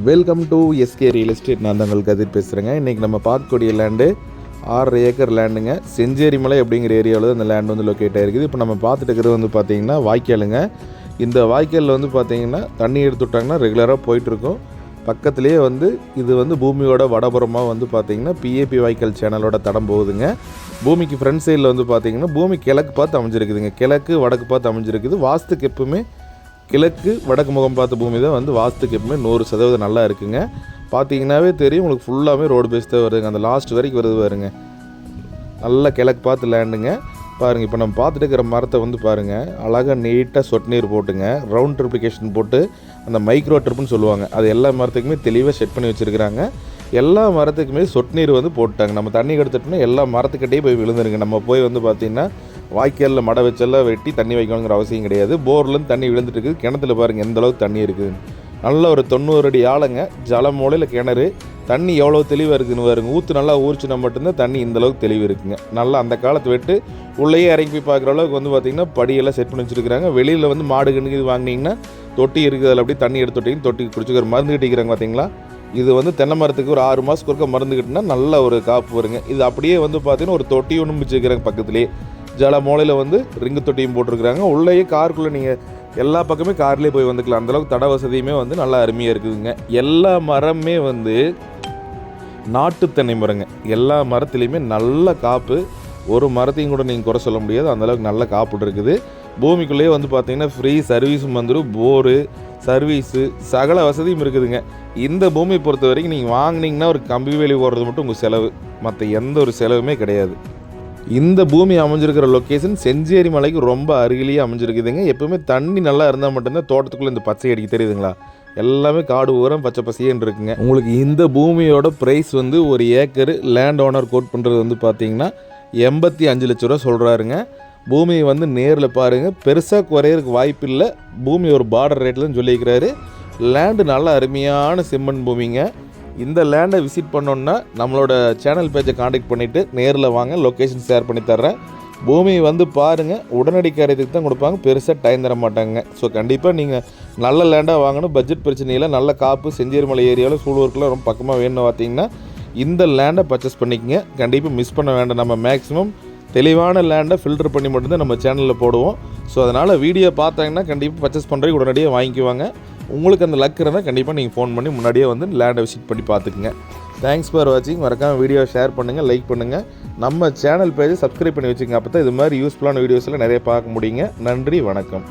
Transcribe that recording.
Welcome to SK real estate நான் தங்கள் கதிர் பேசுகிறேங்க இன்றைக்கி நம்ம பார்க்கக்கூடிய லேண்டு ஆறரை ஏக்கர் லேண்டுங்க செஞ்சேரிமலை அப்படிங்கிற ஏரியாவில் தான் இந்த லேண்ட் வந்து லொக்கேட் ஆகிருக்குது இப்போ நம்ம பார்த்துட்டு இருக்கிறது வந்து பார்த்தீங்கன்னா வாய்க்காலுங்க. இந்த வாய்க்காலில் வந்து பார்த்திங்கன்னா தண்ணி எடுத்து விட்டாங்கன்னா ரெகுலராக போயிட்டுருக்கும். பக்கத்துலேயே வந்து இது வந்து பூமியோட வடபுறமாக வந்து பார்த்திங்கன்னா பிஏபி வாய்க்கால் சேனலோட தடம் போகுதுங்க. பூமிக்கு ஃப்ரண்ட் சைடில் வந்து பார்த்தீங்கன்னா பூமி கிழக்கு பார்த்து அமைஞ்சிருக்குதுங்க. கிழக்கு வடக்கு பார்த்து அமைஞ்சிருக்குது. வாஸ்துக்கு எப்பவுமே கிழக்கு வடக்கு முகம் பார்த்த பூமி தான் வந்து வாஸ்துக்கு எப்பவுமே நூறு சதவீதம் நல்லா இருக்குங்க. பார்த்தீங்கன்னாவே தெரியும் உங்களுக்கு ஃபுல்லாகவே ரோடு பேஸ் தான் வருதுங்க. அந்த லாஸ்ட் வரைக்கும் வருது பாருங்க. நல்லா கிழக்கு பார்த்து லேண்டுங்க பாருங்கள் இப்போ நம்ம பார்த்துட்டு இருக்கிற மரத்தை வந்து பாருங்கள் அழகாக நீட்டாக சொட்டு நீர் போட்டுங்க. ரவுண்ட் ட்ரிப்ளிகேஷன் போட்டு அந்த மைக்ரோ ட்ரிப்புன்னு சொல்லுவாங்க. அது எல்லா மரத்துக்குமே தெளிவாக செட் பண்ணி வச்சுருக்கிறாங்க. எல்லா மரத்துக்குமே சொட்டு நீர் வந்து போட்டாங்க. நம்ம தண்ணி கெடுத்துட்டோம்னா எல்லா மரத்துக்கிட்டேயும் போய் விழுந்துருங்க. நம்ம போய் வந்து பார்த்திங்கன்னா வாய்க்காலில் மடை வச்செல்லாம் வெட்டி தண்ணி வைக்கணுங்கிற அவசியம் கிடையாது. போர்லேருந்து தண்ணி விழுந்துட்டு இருக்குது கிணத்துல பாருங்கள் எந்த அளவுக்கு தண்ணி இருக்குது நல்ல ஒரு தொண்ணூறு அடி ஆளுங்க ஜல மூலையில் கிணறு. தண்ணி எவ்வளோ தெளிவாக இருக்குதுன்னு பாருங்க. ஊற்று நல்லா ஊறிச்சுனா மட்டும்தான் தண்ணி இந்த அளவுக்கு தெளிவு இருக்குங்க. நல்லா அந்த காலத்தை விட்டு உள்ளேயே இறங்கி போய் பார்க்குற அளவுக்கு வந்து பார்த்திங்கன்னா படியெல்லாம் செட் பண்ணி வச்சுருக்காங்க வெளியில் வந்து மாடு கண்ணுக்கு இது வாங்கினீங்கன்னா தொட்டி இருக்குது அதில் அப்படியே தண்ணி எடுத்து தொட்டி குடிச்சுக்கிற மருந்து கட்டிக்கிறாங்க பார்த்தீங்களா இது வந்து தென்னை மரத்துக்கு ஒரு ஆறு மாதத்துக்கு ஒருக்க மருந்து கட்டினா நல்ல ஒரு காப்பு வருங்க. இது அப்படியே வந்து பார்த்தீங்கன்னா ஒரு தொட்டி ஒன்று வச்சுருக்கிறாங்க பக்கத்துலேயே. ஜல மூலையில் வந்து ரிங்கு தொட்டியும் போட்டிருக்கிறாங்க. உள்ளேயே காருக்குள்ளே நீங்கள் எல்லா பக்கமே கார்லேயே போய் வந்துக்கலாம். அந்தளவுக்கு தட வசதியுமே வந்து நல்லா அருமையாக இருக்குதுங்க எல்லா மரமே வந்து நாட்டு தென்னை மரங்க. எல்லா மரத்துலேயுமே நல்ல காப்பு. ஒரு மரத்தையும் கூட நீங்கள் குறை சொல்ல முடியாது. அந்தளவுக்கு நல்ல காப்பு இருக்குது. பூமிக்குள்ளேயே வந்து பார்த்தீங்கன்னா ஃப்ரீ சர்வீஸும் வந்துடும் போரு சர்வீஸு சகல வசதியும் இருக்குதுங்க. இந்த பூமியை பொறுத்த வரைக்கும் நீங்கள் வாங்கினீங்கன்னா ஒரு கம்பி வேலி போடுறது மட்டும் உங்கள் செலவு. மற்ற எந்த ஒரு செலவுமே கிடையாது. இந்த பூமி அமைஞ்சிருக்கிற லொக்கேஷன் செஞ்சேரி மலைக்கு ரொம்ப அருகிலேயே அமைஞ்சிருக்குதுங்க. எப்பவுமே தண்ணி நல்லா இருந்தால் மட்டும்தான் தோட்டத்துக்குள்ளே இந்த பச்சை அடிக்க தெரியுதுங்களா? எல்லாமே காடு ஊரம் பச்சை பசியன்னு இருக்குங்க. உங்களுக்கு இந்த பூமியோட ப்ரைஸ் வந்து ஒரு ஏக்கர் லேண்ட் ஓனர் கோட் பண்ணுறது வந்து பார்த்தீங்கன்னா எண்பத்தி அஞ்சு லட்ச ரூபா சொல்கிறாருங்க பூமியை வந்து நேரில் பாருங்கள் பெருசாக குறையிறதுக்கு வாய்ப்பு இல்லை. பூமி ஒரு பார்டர் ரேட்லன்னு சொல்லியிருக்கிறாரு. லேண்டு நல்ல அருமையான செம்மண் பூமிங்க. இந்த லேண்டை விசிட் பண்ணோன்னா நம்மளோட சேனல் பேஜை காண்டாக்ட் பண்ணிவிட்டு நேரில் வாங்க லொக்கேஷன் ஷேர் பண்ணி தர்றேன். பூமி வந்து பாருங்கள் உடனடி காரியத்துக்கு தான் கொடுப்பாங்க பெருசாக டைம் தர மாட்டாங்க. ஸோ கண்டிப்பாக நீங்கள் நல்ல லேண்டாக வாங்கணும். பட்ஜெட் பிரச்சனையில் நல்ல காப்பு செஞ்சேரிமலை ஏரியாவில் சூழூருக்குலாம் ரொம்ப பக்கமாக வேணும்னு பார்த்தீங்கன்னா இந்த லேண்டை பர்ச்சேஸ் பண்ணிக்கங்க. கண்டிப்பாக மிஸ் பண்ண வேண்டாம். நம்ம மேக்ஸிமம் தெளிவான லேண்டை ஃபில்டர் பண்ணி மட்டும்தான் நம்ம சேனலில் போடுவோம். ஸோ அதனால் வீடியோ பார்த்தாங்கன்னா கண்டிப்பாக பர்ச்சேஸ் பண்ணுறதுக்கு உடனடியாக வாங்கிக்குவாங்க. உங்களுக்கு அந்த லக் இருந்தால் கண்டிப்பாக நீங்கள் ஃபோன் பண்ணி முன்னாடியே வந்து லேண்டை விசிட் பண்ணி பார்த்துக்குங்க. தேங்க்ஸ் ஃபார் வாட்சிங் மறக்காம வீடியோ ஷேர் பண்ணுங்கள் லைக் பண்ணுங்கள் நம்ம சேனல் பேஜை சப்ஸ்கிரைப் பண்ணி வச்சுக்கோங்க. அப்போ தான் இது மாதிரி யூஸ்ஃபுல்லான வீடியோஸில் நிறைய பார்க்க முடியுங்க. நன்றி வணக்கம்.